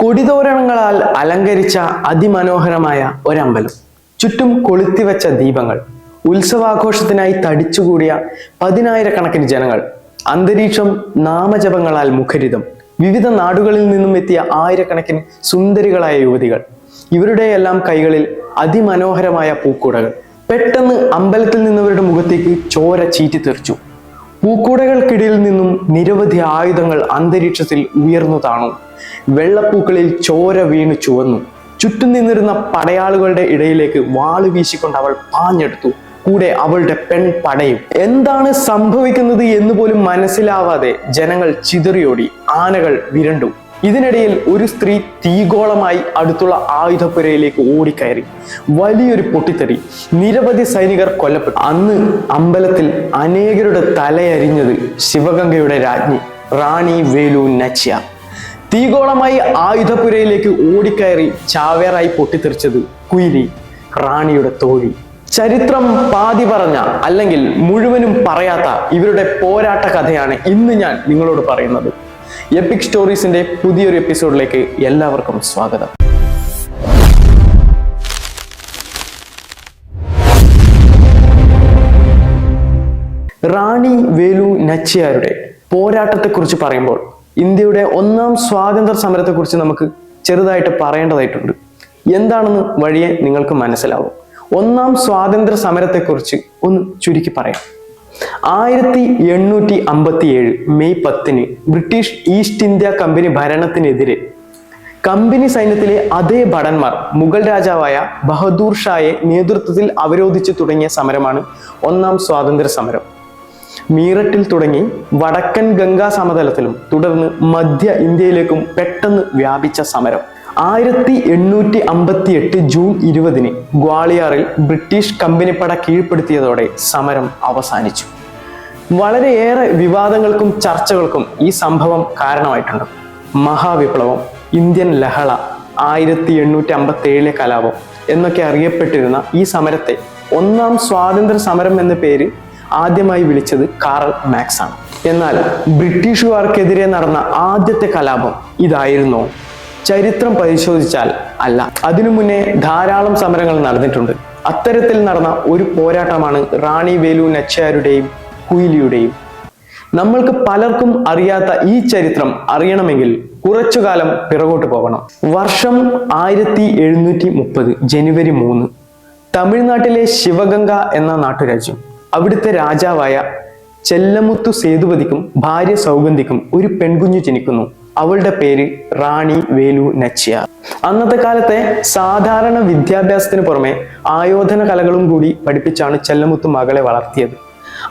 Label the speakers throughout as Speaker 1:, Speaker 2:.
Speaker 1: കൊടിതോരണങ്ങളാൽ അലങ്കരിച്ച അതിമനോഹരമായ ഒരമ്പലം. ചുറ്റും കൊളുത്തിവെച്ച ദീപങ്ങൾ. ഉത്സവാഘോഷത്തിനായി തടിച്ചുകൂടിയ പതിനായിരക്കണക്കിന് ജനങ്ങൾ. അന്തരീക്ഷം നാമജപങ്ങളാൽ മുഖരിതം. വിവിധ നാടുകളിൽ നിന്നും എത്തിയ ആയിരക്കണക്കിന് സുന്ദരികളായ യുവതികൾ. ഇവരുടെയെല്ലാം കൈകളിൽ അതിമനോഹരമായ പൂക്കൂടകൾ. പെട്ടെന്ന് അമ്പലത്തിൽ നിന്നവരുടെ മുഖത്തേക്ക് ചോര ചീറ്റിത്തെറിച്ചു. പൂക്കൂടകൾക്കിടയിൽ നിന്നും നിരവധി ആയുധങ്ങൾ അന്തരീക്ഷത്തിൽ ഉയർന്നു താണു. വെള്ളപ്പൂക്കളിൽ ചോര വീണ് ചുവന്നു. ചുറ്റും നിന്നിരുന്ന പടയാളുകളുടെ ഇടയിലേക്ക് വാൾ വീശിക്കൊണ്ട് അവൾ പാഞ്ഞെടുത്തു. കൂടെ അവളുടെ പെൺ പടയും. എന്താണ് സംഭവിക്കുന്നത് എന്ന് പോലും മനസ്സിലാവാതെ ജനങ്ങൾ ചിതറിയോടി. ആനകൾ വിരണ്ടു. ഇതിനിടയിൽ ഒരു സ്ത്രീ തീഗോളമായി അടുത്തുള്ള ആയുധപ്പുരയിലേക്ക് ഓടിക്കയറി. വലിയൊരു പൊട്ടിത്തെറി. നിരവധി സൈനികർ കൊല്ലപ്പെട്ടു. അന്ന് അമ്പലത്തിൽ അനേകരുടെ തലയരിഞ്ഞത് ശിവഗംഗയുടെ രാജ്ഞി റാണി വേലു നച്ചിയ. തീഗോളമായി ആയുധപ്പുരയിലേക്ക് ഓടിക്കയറി ചാവേറായി പൊട്ടിത്തെറിച്ചത് കുയിലി റാണിയുടെ തോഴി. ചരിത്രം പാതി പറഞ്ഞ അല്ലെങ്കിൽ മുഴുവനും പറയാത്ത ഇവരുടെ പോരാട്ട കഥയാണ് ഇന്ന് ഞാൻ നിങ്ങളോട് പറയുന്നത്. എപ്പിക് സ്റ്റോറീസിന്റെ പുതിയൊരു എപ്പിസോഡിലേക്ക് എല്ലാവർക്കും സ്വാഗതം. റാണി വേലു നച്ചിയാരുടെ പോരാട്ടത്തെക്കുറിച്ച് പറയുമ്പോൾ ഇന്ത്യയുടെ ഒന്നാം സ്വാതന്ത്ര്യ സമരത്തെക്കുറിച്ച് നമുക്ക് ചെറുതായിട്ട് പറയേണ്ടതായിട്ടുണ്ട്. എന്താണെന്ന് വഴിയെ നിങ്ങൾക്ക് മനസ്സിലാവും. ഒന്നാം സ്വാതന്ത്ര്യ സമരത്തെക്കുറിച്ച് ഒന്ന് ചുരുക്കി പറയാം. ആയിരത്തി എണ്ണൂറ്റി അമ്പത്തി ഏഴ് മെയ് പത്തിന് ബ്രിട്ടീഷ് ഈസ്റ്റ് ഇന്ത്യ കമ്പനി ഭരണത്തിനെതിരെ കമ്പനി സൈന്യത്തിലെ അതേ ഭടന്മാർ മുഗൾ രാജാവായ ബഹദൂർ ഷായെ നേതൃത്വത്തിൽ അവരോധിച്ചു തുടങ്ങിയ സമരമാണ് ഒന്നാം സ്വാതന്ത്ര്യ സമരം മീററ്റിൽ തുടങ്ങി വടക്കൻ ഗംഗാ സമതലത്തിലും തുടർന്ന് മധ്യ ഇന്ത്യയിലേക്കും പെട്ടെന്ന് വ്യാപിച്ച സമരം. ആയിരത്തി എണ്ണൂറ്റി അമ്പത്തി എട്ട് ജൂൺ ഇരുപതിന് ഗ്വാളിയാറിൽ ബ്രിട്ടീഷ് കമ്പനിപ്പട കീഴ്പ്പെടുത്തിയതോടെ സമരം അവസാനിച്ചു. വളരെയേറെ വിവാദങ്ങൾക്കും ചർച്ചകൾക്കും ഈ സംഭവം കാരണമായിട്ടുണ്ട്. മഹാവിപ്ലവം ഇന്ത്യൻ ലഹള ആയിരത്തി എണ്ണൂറ്റി അമ്പത്തി ഏഴിലെ കലാപം എന്നൊക്കെ അറിയപ്പെട്ടിരുന്ന ഈ സമരത്തെ ഒന്നാം സ്വാതന്ത്ര്യ സമരം എന്ന പേര് ആദ്യമായി വിളിച്ചത് കാറൽ മാക്സ് ആണ് എന്നാൽ ബ്രിട്ടീഷുകാർക്കെതിരെ നടന്ന ആദ്യത്തെ കലാപം ഇതായിരുന്നോ. ചരിത്രം പരിശോധിച്ചാൽ അല്ല. അതിനു മുന്നേ ധാരാളം സമരങ്ങൾ നടന്നിട്ടുണ്ട്. അത്തരത്തിൽ നടന്ന ഒരു പോരാട്ടമാണ് റാണി വേലു നച്ചാരുടെയും കുയിലിയുടെയും. നമ്മൾക്ക് പലർക്കും അറിയാത്ത ഈ ചരിത്രം അറിയണമെങ്കിൽ കുറച്ചു കാലം പിറകോട്ട് പോകണം. വർഷം ആയിരത്തി എഴുന്നൂറ്റി മുപ്പത് ജനുവരി മൂന്ന്. തമിഴ്നാട്ടിലെ ശിവഗംഗ എന്ന നാട്ടുരാജ്യം. അവിടുത്തെ രാജാവായ ചെല്ലമുത്തു സേതുപതിക്കും ഭാര്യ സൗഗന്ധിക്കും ഒരു പെൺകുഞ്ഞു ജനിക്കുന്നു. അവളുടെ പേര് റാണി വേലു നച്ചിയ. അന്നത്തെ കാലത്തെ സാധാരണ വിദ്യാഭ്യാസത്തിന് പുറമെ ആയോധന കലകളും കൂടി പഠിപ്പിച്ചാണ് ചെല്ലമുത്ത് മകളെ വളർത്തിയത്.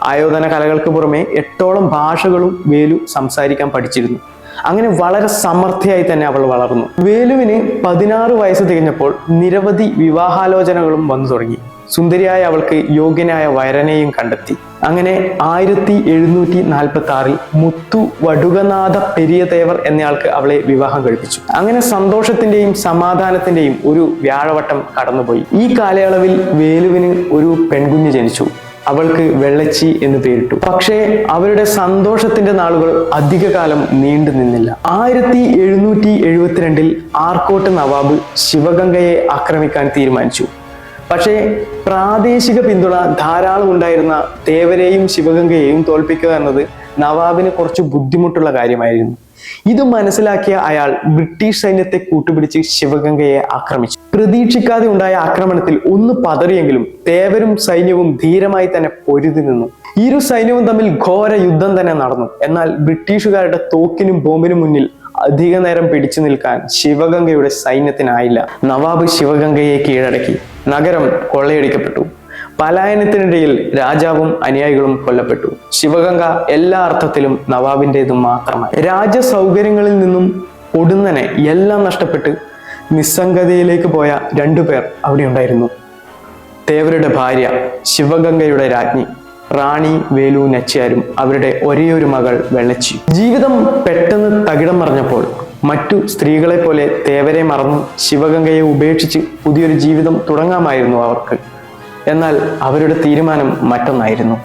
Speaker 1: ആയോധന കലകൾക്ക് പുറമെ എട്ടോളം ഭാഷകളും വേലു സംസാരിക്കാൻ പഠിച്ചിരുന്നു. അങ്ങനെ വളരെ സമർത്ഥയായി തന്നെ അവൾ വളർന്നു. വേലുവിന് പതിനാറ് വയസ്സ് തികഞ്ഞപ്പോൾ നിരവധി വിവാഹാലോചനകളും വന്നു തുടങ്ങി. സുന്ദരിയായ അവൾക്ക് യോഗ്യനായ വരനെയും കണ്ടെത്തി. അങ്ങനെ ആയിരത്തി എഴുന്നൂറ്റി നാൽപ്പത്തി ആറിൽ മുത്തു വടുകനാഥ പെരിയതേവർ എന്നയാൾക്ക് അവളെ വിവാഹം കഴിപ്പിച്ചു. അങ്ങനെ സന്തോഷത്തിന്റെയും സമാധാനത്തിന്റെയും ഒരു വ്യാഴവട്ടം കടന്നുപോയി. ഈ കാലയളവിൽ വേലുവിന് ഒരു പെൺകുഞ്ഞ് ജനിച്ചു. അവൾക്ക് വെള്ളച്ചി എന്ന് പേരിട്ടു. പക്ഷേ അവരുടെ സന്തോഷത്തിന്റെ നാളുകൾ അധികകാലം നീണ്ടു നിന്നില്ല. ആയിരത്തി എഴുന്നൂറ്റി എഴുപത്തിരണ്ടിൽ ആർക്കോട്ട് നവാബ് ശിവഗംഗയെ ആക്രമിക്കാൻ തീരുമാനിച്ചു. പക്ഷേ പ്രാദേശിക പിന്തുണ ധാരാളം ഉണ്ടായിരുന്ന തേവരെയും ശിവഗംഗയെയും തോൽപ്പിക്കുക എന്നത് നവാബിന് കുറച്ച് ബുദ്ധിമുട്ടുള്ള കാര്യമായിരുന്നു. ഇത് മനസ്സിലാക്കിയ അയാൾ ബ്രിട്ടീഷ് സൈന്യത്തെ കൂട്ടുപിടിച്ച് ശിവഗംഗയെ ആക്രമിച്ചു. പ്രതീക്ഷിക്കാതെ ഉണ്ടായ ആക്രമണത്തിൽ ഒന്ന് പതറിയെങ്കിലും തേവരും സൈന്യവും ധീരമായി തന്നെ പൊരുതി നിന്നു. ഇരു സൈന്യവും തമ്മിൽ ഘോര യുദ്ധം തന്നെ നടന്നു. എന്നാൽ ബ്രിട്ടീഷുകാരുടെ തോക്കിനും ബോംബിനും മുന്നിൽ അധിക നേരം പിടിച്ചു നിൽക്കാൻ ശിവഗംഗയുടെ സൈന്യത്തിനായില്ല. നവാബ് ശിവഗംഗയെ കീഴടക്കി. നഗരം കൊള്ളയടിക്കപ്പെട്ടു. പലായനത്തിനിടയിൽ രാജാവും അനുയായികളും കൊല്ലപ്പെട്ടു. ശിവഗംഗ എല്ലാ അർത്ഥത്തിലും നവാബിന്റെത് മാത്രമായി. രാജസൗകര്യങ്ങളിൽ നിന്നും ഒടുന്നനെ എല്ലാം നഷ്ടപ്പെട്ട് നിസ്സംഗതയിലേക്ക് പോയ രണ്ടുപേർ അവിടെ ഉണ്ടായിരുന്നു. തേവരുടെ ഭാര്യ ശിവഗംഗയുടെ രാജ്ഞി റാണി വേലു നച്ചിയാരും അവരുടെ ഒരേയൊരു മകൾ വെള്ളച്ചി. ജീവിതം പെട്ടെന്ന് തകിടം മറിഞ്ഞപ്പോൾ മറ്റു സ്ത്രീകളെ പോലെ തേവരെ മറന്നും ശിവഗംഗയെ ഉപേക്ഷിച്ച് പുതിയൊരു ജീവിതം തുടങ്ങാമായിരുന്നു അവർക്ക്. എന്നാൽ അവരുടെ തീരുമാനം മറ്റൊന്നായിരുന്നു.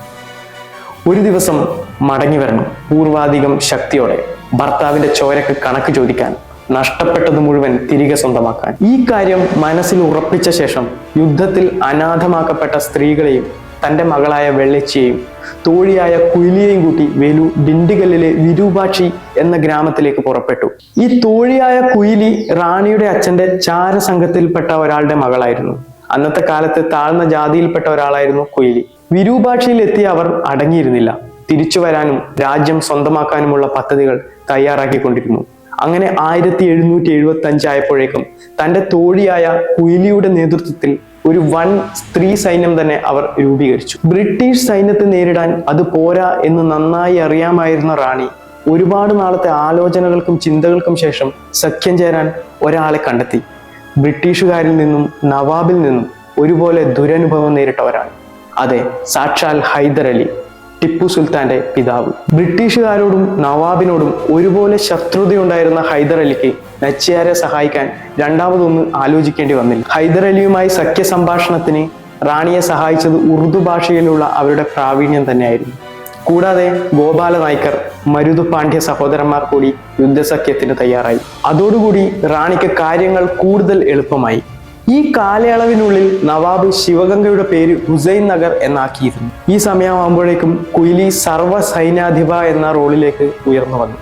Speaker 1: ഒരു ദിവസം മടങ്ങി വരണം പൂർവാധികം ശക്തിയോടെ ഭർത്താവിന്റെ ചോരക്ക് കണക്ക് ചോദിക്കാൻ നഷ്ടപ്പെട്ടത് മുഴുവൻ തിരികെ സ്വന്തമാക്കാൻ. ഈ കാര്യം മനസ്സിൽ ഉറപ്പിച്ച ശേഷം യുദ്ധത്തിൽ അനാഥമാക്കപ്പെട്ട സ്ത്രീകളെയും തന്റെ മകളായ വെള്ളച്ചിയെയും തോഴിയായ കുയിലിയെയും കൂട്ടി വേലു ഡിണ്ടിഗല്ലിലെ വിരൂപാക്ഷി എന്ന ഗ്രാമത്തിലേക്ക് പുറപ്പെട്ടു. ഈ തോഴിയായ കുയിലി റാണിയുടെ അച്ഛന്റെ ചാരസംഘത്തിൽപ്പെട്ട ഒരാളുടെ മകളായിരുന്നു. അന്നത്തെ കാലത്ത് താഴ്ന്ന ജാതിയിൽപ്പെട്ട ഒരാളായിരുന്നു കുയിലി. വിരൂപാക്ഷിയിൽ എത്തിയ അവർ അടങ്ങിയിരുന്നില്ല. തിരിച്ചു വരാനും രാജ്യം സ്വന്തമാക്കാനുമുള്ള പദ്ധതികൾ തയ്യാറാക്കിക്കൊണ്ടിരുന്നു. അങ്ങനെ ആയിരത്തി എഴുന്നൂറ്റി എഴുപത്തി അഞ്ചായപ്പോഴേക്കും തന്റെ തോഴിയായ കുയിലിയുടെ നേതൃത്വത്തിൽ ഒരു വൻ സ്ത്രീ സൈന്യം തന്നെ അവർ രൂപീകരിച്ചു. ബ്രിട്ടീഷ് സൈന്യത്തെ നേരിടാൻ അത് പോരാ എന്ന് നന്നായി അറിയാമായിരുന്ന റാണി ഒരുപാട് നാളത്തെ ആലോചനകൾക്കും ചിന്തകൾക്കും ശേഷം സഖ്യം ചേരാൻ ഒരാളെ കണ്ടെത്തി. ബ്രിട്ടീഷുകാരിൽ നിന്നും നവാബിൽ നിന്നും ഒരുപോലെ ദുരനുഭവം നേരിട്ടവരാണ്. അതെ സാക്ഷാൽ ഹൈദർ അലി. ടിപ്പു സുൽത്താന്റെ പിതാവ്. ബ്രിട്ടീഷുകാരോടും നവാബിനോടും ഒരുപോലെ ശത്രുതയുണ്ടായിരുന്ന ഹൈദർ അലിക്ക് നച്ചിയാരെ സഹായിക്കാൻ രണ്ടാമതൊന്നും ആലോചിക്കേണ്ടി വന്നില്ല. ഹൈദർ അലിയുമായി സഖ്യ സംഭാഷണത്തിന് റാണിയെ സഹായിച്ചത് ഉറുദു ഭാഷയിലുള്ള അവരുടെ പ്രാവീണ്യം തന്നെയായിരുന്നു. കൂടാതെ ഗോപാല നായ്ക്കർ മരുതു പാണ്ഡ്യ സഹോദരന്മാർ കൂടി യുദ്ധസഖ്യത്തിന് തയ്യാറായി. അതോടുകൂടി റാണിക്ക് കാര്യങ്ങൾ കൂടുതൽ എളുപ്പമായി. ഈ കാലയളവിനുള്ളിൽ നവാബ് ശിവഗംഗയുടെ പേര് ഹുസൈൻ നഗർ എന്നാക്കിയിരുന്നു. ഈ സമയമാകുമ്പോഴേക്കും കുയിലി സർവ സൈന്യാധിപ എന്ന റോളിലേക്ക് ഉയർന്നു വന്നു.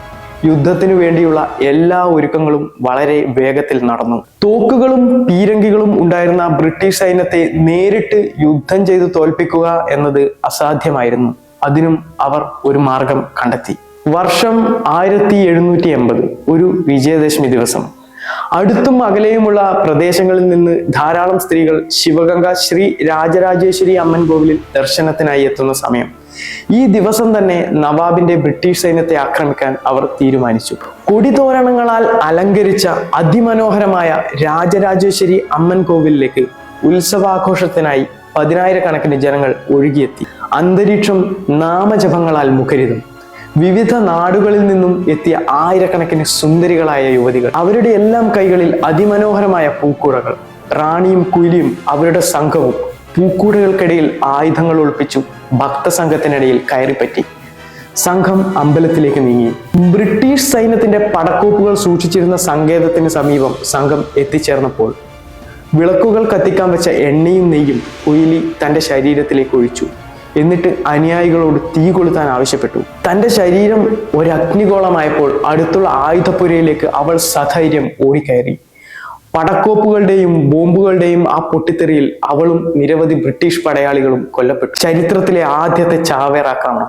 Speaker 1: യുദ്ധത്തിനു വേണ്ടിയുള്ള എല്ലാ ഒരുക്കങ്ങളും വളരെ വേഗത്തിൽ നടന്നു. തോക്കുകളും പീരങ്കികളും ഉണ്ടായിരുന്ന ബ്രിട്ടീഷ് സൈന്യത്തെ നേരിട്ട് യുദ്ധം ചെയ്ത് തോൽപ്പിക്കുക എന്നത് അസാധ്യമായിരുന്നു. അതിനും അവർ ഒരു മാർഗം കണ്ടെത്തി. വർഷം ആയിരത്തി എഴുന്നൂറ്റി എൺപത് ഒരു വിജയദശമി ദിവസം. അടുത്തും അകലെയുമുള്ള പ്രദേശങ്ങളിൽ നിന്ന് ധാരാളം സ്ത്രീകൾ ശിവഗംഗ ശ്രീ രാജരാജേശ്വരി അമ്മൻ കോവിലിൽ ദർശനത്തിനായി എത്തുന്ന സമയം. ഈ ദിവസം തന്നെ നവാബിന്റെ ബ്രിട്ടീഷ് സൈന്യത്തെ ആക്രമിക്കാൻ അവർ തീരുമാനിച്ചു. കൊടിതോരണങ്ങളാൽ അലങ്കരിച്ച അതിമനോഹരമായ രാജരാജേശ്വരി അമ്മൻ കോവിലിലേക്ക് ഉത്സവാഘോഷത്തിനായി പതിനായിരക്കണക്കിന് ജനങ്ങൾ ഒഴുകിയെത്തി. അന്തരീക്ഷം നാമജപങ്ങളാൽ മുഖരിതം. വിവിധ നാടുകളിൽ നിന്നും എത്തിയ ആയിരക്കണക്കിന് സുന്ദരികളായ യുവതികൾ. അവരുടെ എല്ലാം കൈകളിൽ അതിമനോഹരമായ പൂക്കൂടകൾ റാണിയും കുലിയും അവരുടെ സംഘവും പൂക്കൂടകൾക്കിടയിൽ ആയുധങ്ങൾ ഒളിപ്പിച്ചു ഭക്തസംഘത്തിനിടയിൽ കയറിപ്പറ്റി. സംഘം അമ്പലത്തിലേക്ക് നീങ്ങി. ബ്രിട്ടീഷ് സൈന്യത്തിന്റെ പടക്കോപ്പുകൾ സൂക്ഷിച്ചിരുന്ന സങ്കേതത്തിന് സമീപം സംഘം എത്തിച്ചേർന്നപ്പോൾ വിളക്കുകൾ കത്തിക്കാൻ വെച്ച എണ്ണയും നെയ്യും കുയിലി തന്റെ ശരീരത്തിലേക്ക് ഒഴിച്ചു. എന്നിട്ട് അനുയായികളോട് തീ കൊളുത്താൻ ആവശ്യപ്പെട്ടു. തന്റെ ശരീരം ഒരു അഗ്നിഗോളമായപ്പോൾ അടുത്തുള്ള ആയുധപ്പുരയിലേക്ക് അവൾ സധൈര്യം ഓടിക്കയറി. പടക്കോപ്പുകളുടെയും ബോംബുകളുടെയും ആ പൊട്ടിത്തെറിയിൽ അവളും നിരവധി ബ്രിട്ടീഷ് പടയാളികളും കൊല്ലപ്പെട്ടു. ചരിത്രത്തിലെ ആദ്യത്തെ ചാവേറാക്രമണം.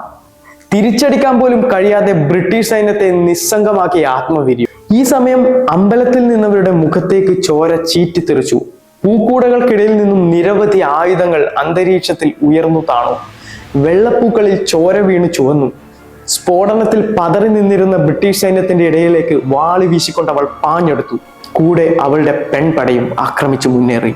Speaker 1: തിരിച്ചടിക്കാൻ പോലും കഴിയാതെ ബ്രിട്ടീഷ് സൈന്യത്തെ നിസ്സംഗമാക്കിയ ആത്മവീര്യം. ഈ സമയം അമ്പലത്തിൽ നിന്നവരുടെ മുഖത്തേക്ക് ചോര ചീറ്റിത്തെറിച്ചു. പൂക്കൂടകൾക്കിടയിൽ നിന്നും നിരവധി ആയുധങ്ങൾ അന്തരീക്ഷത്തിൽ ഉയർന്നു താണു. വെള്ളപ്പൂക്കളിൽ ചോര വീണു ചുവന്നു. സ്ഫോടനത്തിൽ പതറി നിന്നിരുന്ന ബ്രിട്ടീഷ് സൈന്യത്തിന്റെ ഇടയിലേക്ക് വാളി വീശിക്കൊണ്ട് അവൾ പാഞ്ഞെടുത്തു. കൂടെ അവളുടെ പെൺപടയും ആക്രമിച്ചു മുന്നേറി.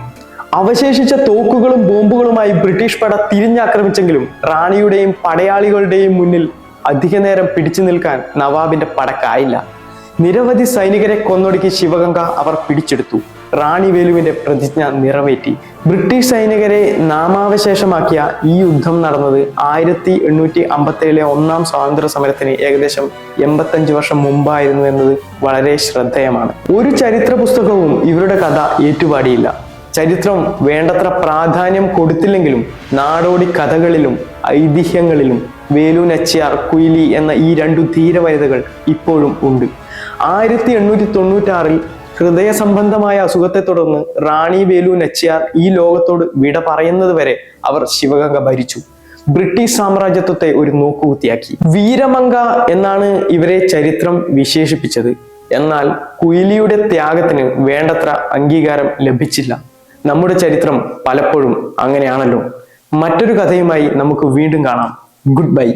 Speaker 1: അവശേഷിച്ച തോക്കുകളും ബോംബുകളുമായി ബ്രിട്ടീഷ് പട തിരിഞ്ഞാക്രമിച്ചെങ്കിലും റാണിയുടെയും പടയാളികളുടെയും മുന്നിൽ അധിക നേരം പിടിച്ചു നിൽക്കാൻ നവാബിന്റെ പടക്കായില്ല. നിരവധി സൈനികരെ കൊന്നൊടുക്കി ശിവഗംഗ അവർ പിടിച്ചെടുത്തു. റാണി വേലുവിന്റെ പ്രതിജ്ഞ നിറവേറ്റി. ബ്രിട്ടീഷ് സൈനികരെ നാമാവശേഷമാക്കിയ ഈ യുദ്ധം നടന്നത് ആയിരത്തി എണ്ണൂറ്റി അമ്പത്തേഴിലെ ഒന്നാം സ്വാതന്ത്ര്യ സമരത്തിന് ഏകദേശം എൺപത്തഞ്ച് വർഷം മുമ്പായിരുന്നു എന്നത് വളരെ ശ്രദ്ധേയമാണ്. ഒരു ചരിത്ര പുസ്തകവും ഇവരുടെ കഥ ഏറ്റുപാടിയില്ല. ചരിത്രം വേണ്ടത്ര പ്രാധാന്യം കൊടുത്തില്ലെങ്കിലും നാടോടി കഥകളിലും ഐതിഹ്യങ്ങളിലും വേലു നച്ചിയാർ കുയിലി എന്ന ഈ രണ്ടു ധീരവനിതകൾ ഇപ്പോഴും ഉണ്ട്. ആയിരത്തി എണ്ണൂറ്റി തൊണ്ണൂറ്റാറിൽ ഹൃദയ സംബന്ധമായ അസുഖത്തെ തുടർന്ന് റാണി വേലു നച്ചിയാർ ഈ ലോകത്തോട് വിട പറയുന്നത് വരെ അവർ ശിവഗംഗ ഭരിച്ചു. ബ്രിട്ടീഷ് സാമ്രാജ്യത്വത്തെ ഒരു നോക്കുകുത്തിയാക്കി. വീരമംഗ എന്നാണ് ഇവരെ ചരിത്രം വിശേഷിപ്പിച്ചത്. എന്നാൽ കുയിലിയുടെ ത്യാഗത്തിന് വേണ്ടത്ര അംഗീകാരം ലഭിച്ചില്ല. നമ്മുടെ ചരിത്രം പലപ്പോഴും അങ്ങനെയാണല്ലോ. മറ്റൊരു കഥയുമായി നമുക്ക് വീണ്ടും കാണാം. Good bye.